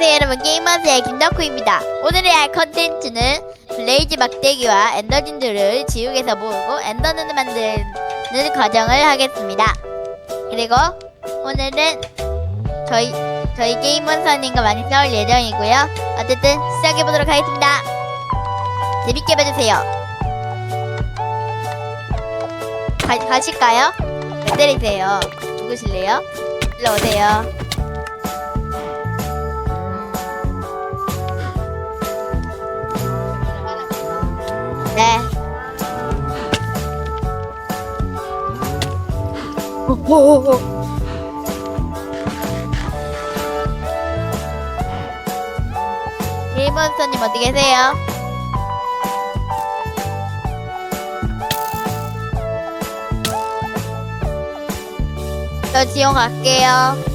안녕하세요 여러분. 게임하세요. 김덕후입니다. 오늘의 할 컨텐츠는 블레이즈 막대기와 엔더진들을 지옥에서 모으고 엔더눈을 만드는 과정을 하겠습니다. 그리고 오늘은 저희 저희 게임 원사님과 많이 싸울 예정이고요. 어쨌든 시작해보도록 하겠습니다. 재밌게 봐주세요. 가, 가실까요? 왜 때리세요? 누구실래요? 일로 오세요 네. 일본서님 어디 계세요? 저 지원 갈게요.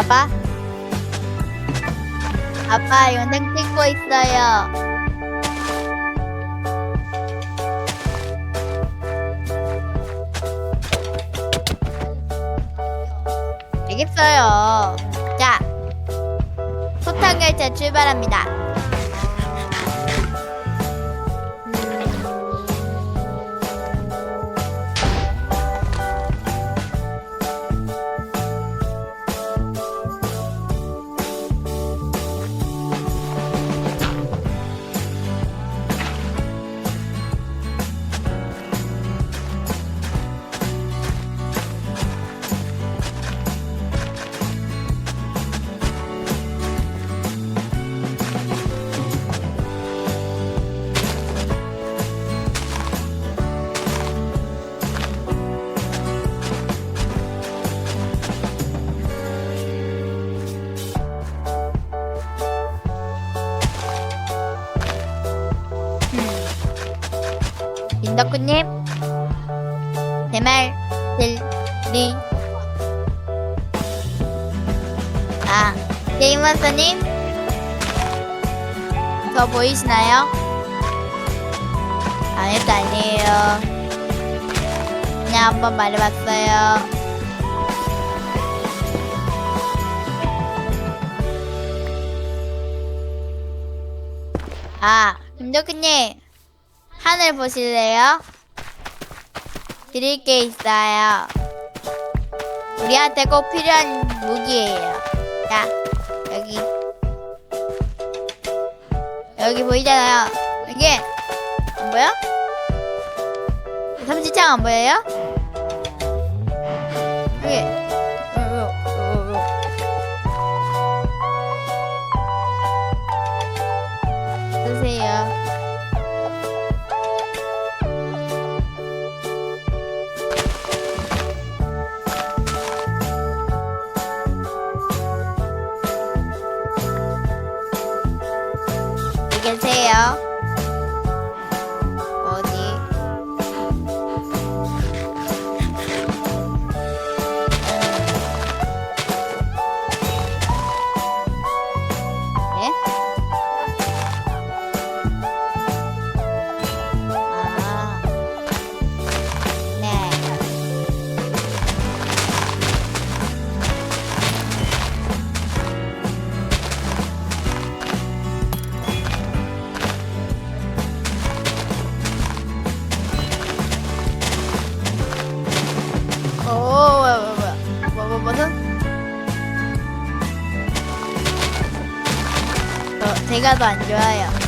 아빠? 아빠 영상 찍고 있어요. 알겠어요. 자, 소탕 열차 출발합니다. 덕구님 제말 들리. 아 게임마스터님 저 보이시나요? 아무것도 아니에요. 그냥 한번 말해봤어요. 아 김덕구님 하늘 보실래요? 드릴 게 있어요. 우리한테 꼭 필요한 무기예요. 자, 여기. 여기 보이잖아요. 여기. 안 보여? 삼지창 안 보여요? 여기. 계세요? 오, 뭐야, 뭐야, 뭐야. 뭐, 뭐, 뭐든? 저, 제가 더 안 좋아요.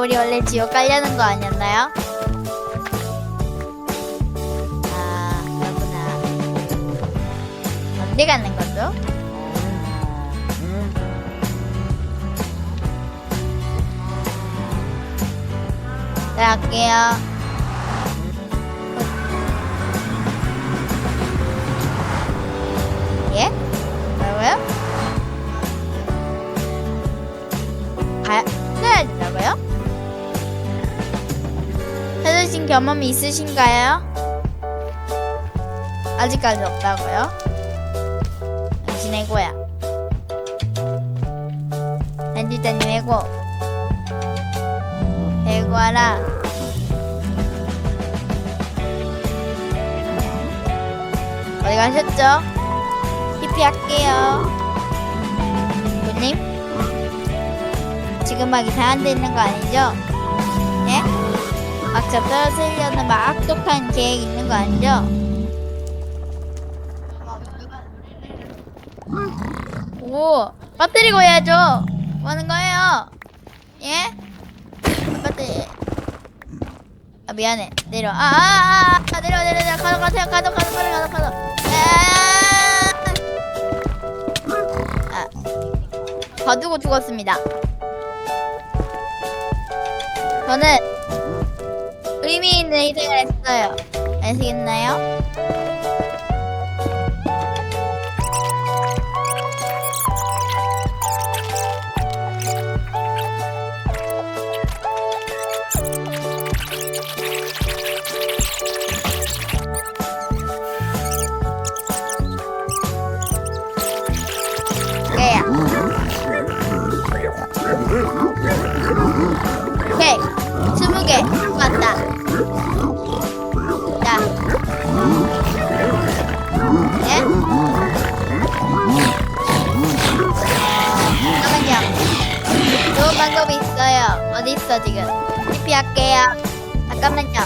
우리 원래 지옥 가려는 거 아니었나요? 아, 그렇구나. 어디 가는 거죠? 네, 갈게요. 경험이 있으신가요? 아직까지 없다고요? 당신의 고야. 렌즈자님 해고. 해고하라. 어디 가셨죠? 히피 할게요. 부님? 지금 막 이상한 데 있는 거 아니죠? 예? 막 잡떨어뜨리려는 막 악독한 계획 있는 거 아니죠? 오, 빠뜨리고 해야죠. 뭐 하는 거예요? 예? 빠뜨리. 아, 미안해. 내려. 아, 아, 아, 아, 내려, 내려, 내려. 가도, 가세요. 가도, 가도, 가도, 가도, 가도. 아, 아. 가두고 죽었습니다. 저는 의미 있는 희생을 했어요. 아시겠나요? 오케이. 오케이. 스무 개. 있어 지금? TP 할게요. 잠깐만요.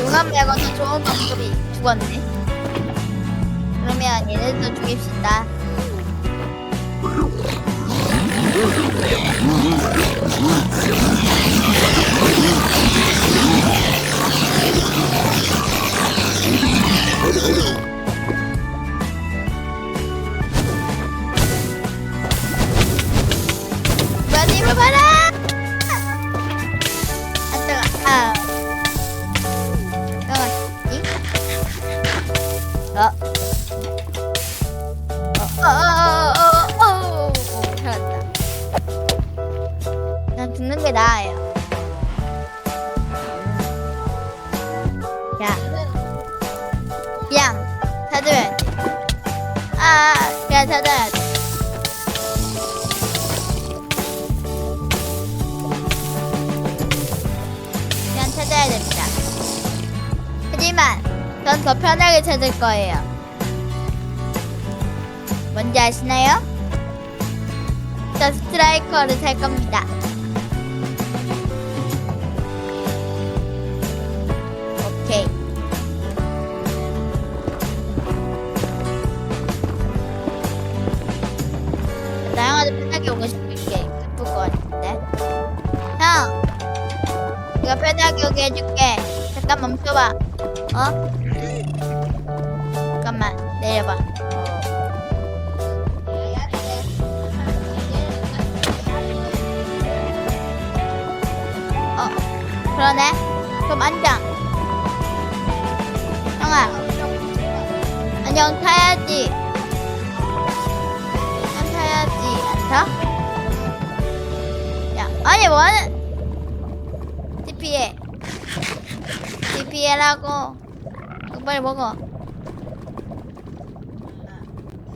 용암 말고는 좋은 방법이 죽었네. 그러면 얘네들도 죽입시다. 하지만 전 더 편하게 찾을 거예요. 뭔지 아시나요? 저 스트라이커를 살 겁니다. 오케이. 나영아도 편하게 오고 싶을 게 예쁠 것 같은데. 형! 내가 편하게 오게 해줄게. 잠깐 멈춰봐. 어? 잠깐만, 내려봐. 어, 그러네. 그럼 앉아. 형아. 안녕, 타야지. 안 타야지. 안 타? 야, 아니, 뭐하는. TP해. TP해라고. 빨리 먹어.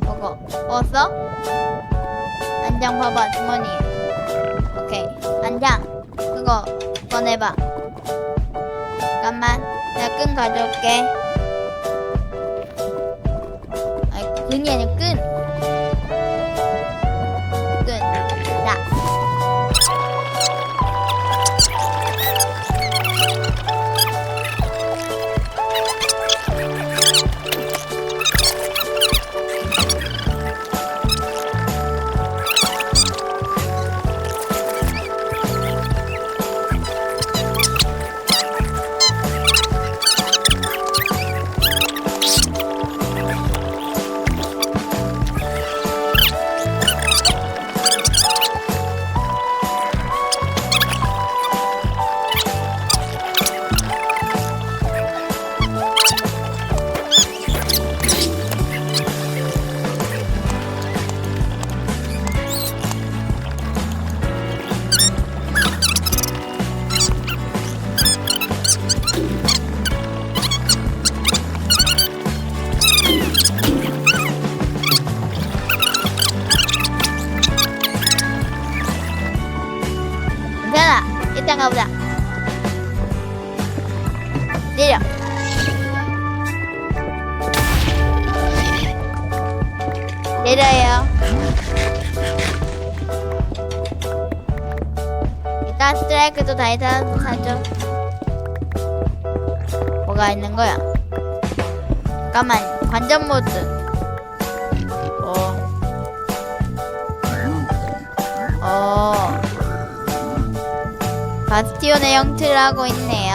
먹어. 먹었어? 안장 봐봐, 주머니에. 오케이. 안장. 그거 꺼내봐. 잠깐만. 내가 끈 가져올게. 아이, 끈이 아니라 끈. 끈. 일단 가보자. 내려. 내려요. 일단 스트라이크도 다 일단 사죠. 뭐가 있는 거야? 잠깐만 관전 모드. 바스티온의 형태를 하고 있네요.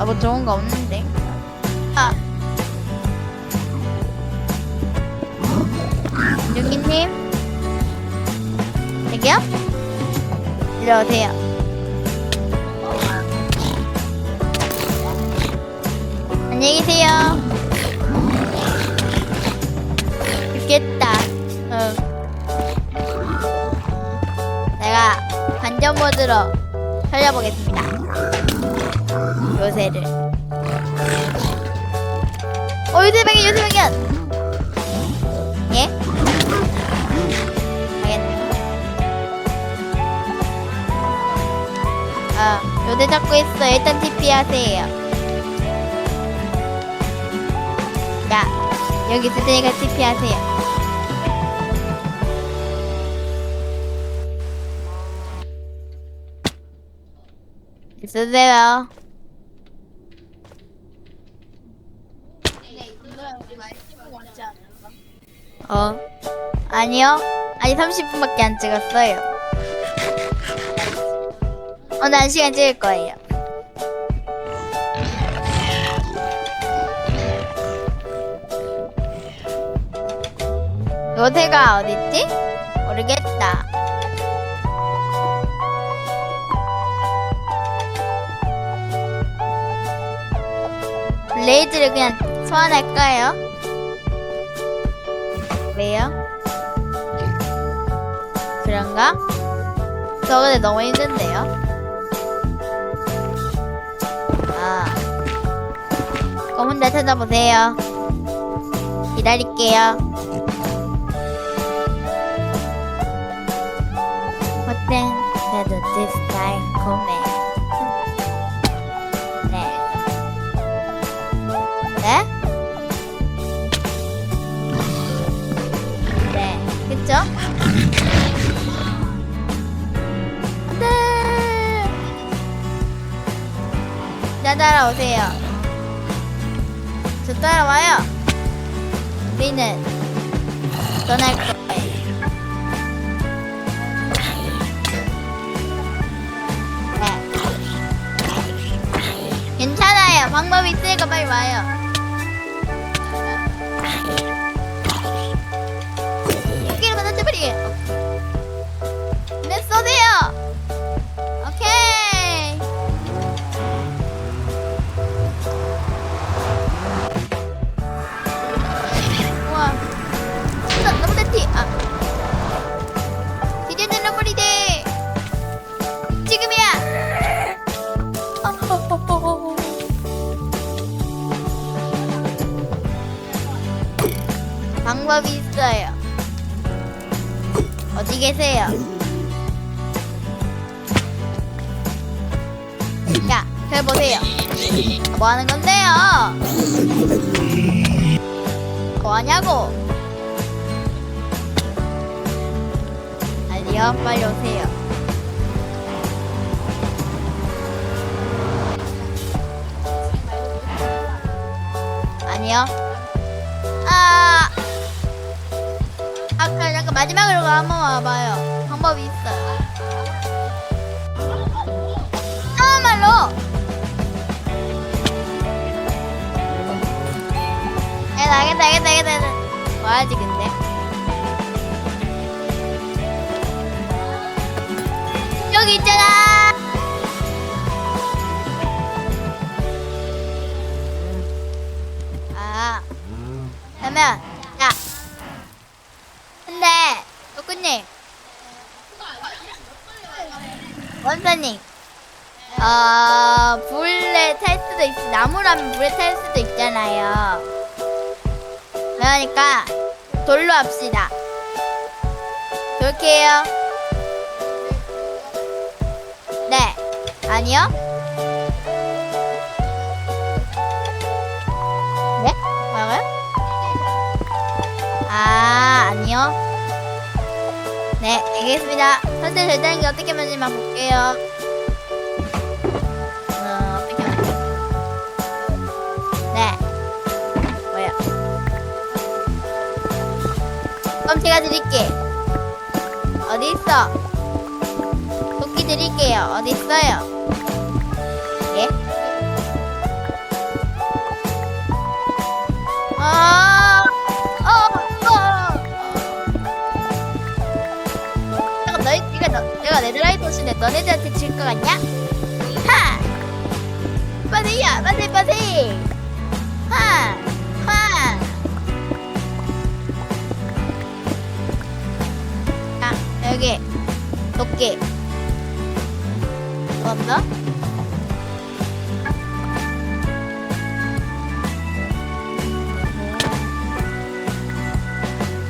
아, 뭐 좋은 거 없는데. 아. 윤기님? 여기요? 이리 오세요. 안녕히 계세요. 관전 모드로 살려보겠습니다. 요새를. 어, 요새 발견, 요새 발견! 예? 알겠네. 아, 요새 잡고 있어. 일단 TP 하세요. 자, 여기 있을 테니까 TP 하세요. 쓰세요. 어. 아니요. 아니 30분밖에 안 찍었어요. 오늘 한 시간 찍을 거예요. 요새가 어딨지? 레이즈를 그냥 소환할까요? 왜요? 그런가? 저 근데 너무 힘든데요? 아. 그럼 혼자 찾아보세요. 기다릴게요. 어땐 그래도 this time 고 나 따라오세요. 저 따라와요. 우리는 떠날 거예요. 네. 괜찮아요. 방법이 있으니까 빨리 와요. 방법이 있어요. 어디 계세요? 자, 저 보세요. 뭐 하는 건데요? 뭐 하냐고? 아니요, 빨리 오세요. 아니요. 마지막으로 한번 와봐요. 방법이 있어요. 정말로. 야, 나겠다, 나겠다, 나겠다. 뭐하지 근데? 여기 있잖아. 아, 그러면 자, 근데 도쿠님, 원사님, 어 불에 탈 수도 있, 나무라면 불에 탈 수도 있잖아요. 그러니까 돌로 합시다. 그렇게 해요. 네. 아니요. 네? 뭐라고요? 아, 아니요. 네, 알겠습니다. 선생 절단기 어떻게 만지면 볼게요. 그럼 제가 드릴게. 어디 있어? 도끼 드릴게요. 어디 있어요? 예? 아, 어, 어. 잠깐 너희 네가 너, 내가 레드라이트 오신데 너네들한테 질것 같냐? 하! 빠세야, 빠세, 빠세! 하! 하! 도끼. 뭐 없어?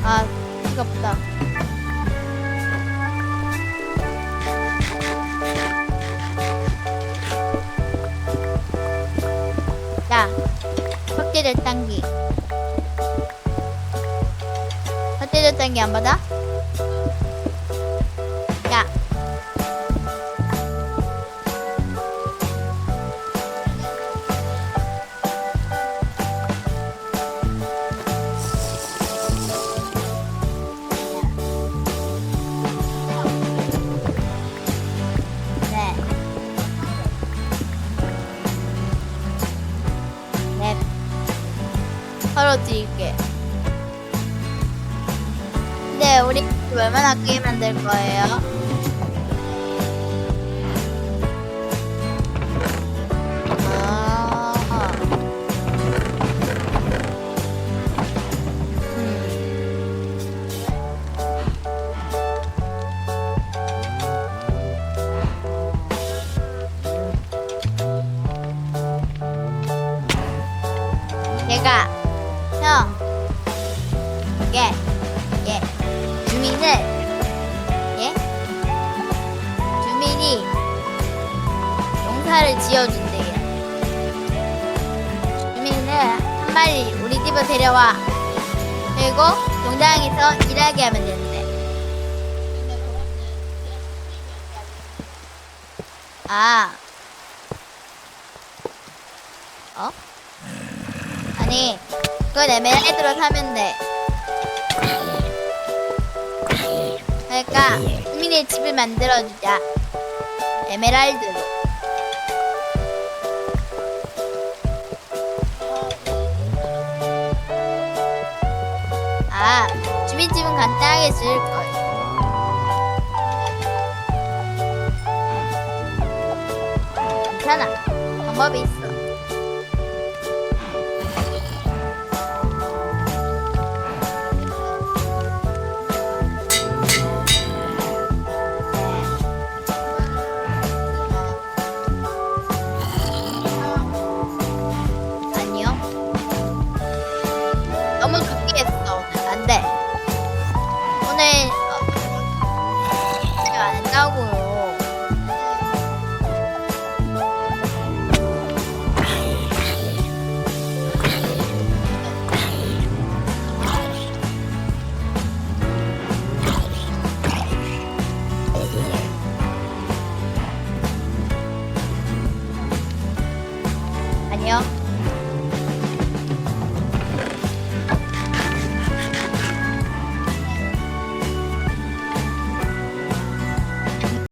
아, 없다. 자. 석재들 당기 안 받아? 드릴게. 근데 우리 얼마나 게임 만들 거예요? 얘가 형, 얘, 얘, 주민을 얘, 주민이 농사를 지어준대요. 주민을 한 마리 우리 집으로 데려와. 그리고 농장에서 일하게 하면 되는데. 아, 어? 아니, 그건 에메랄드로 사면 돼. 그러니까 주민의 집을 만들어주자. 에메랄드로. 아, 주민집은 간단하게 지을 거예요. 괜찮아. 방법이 있어. 너무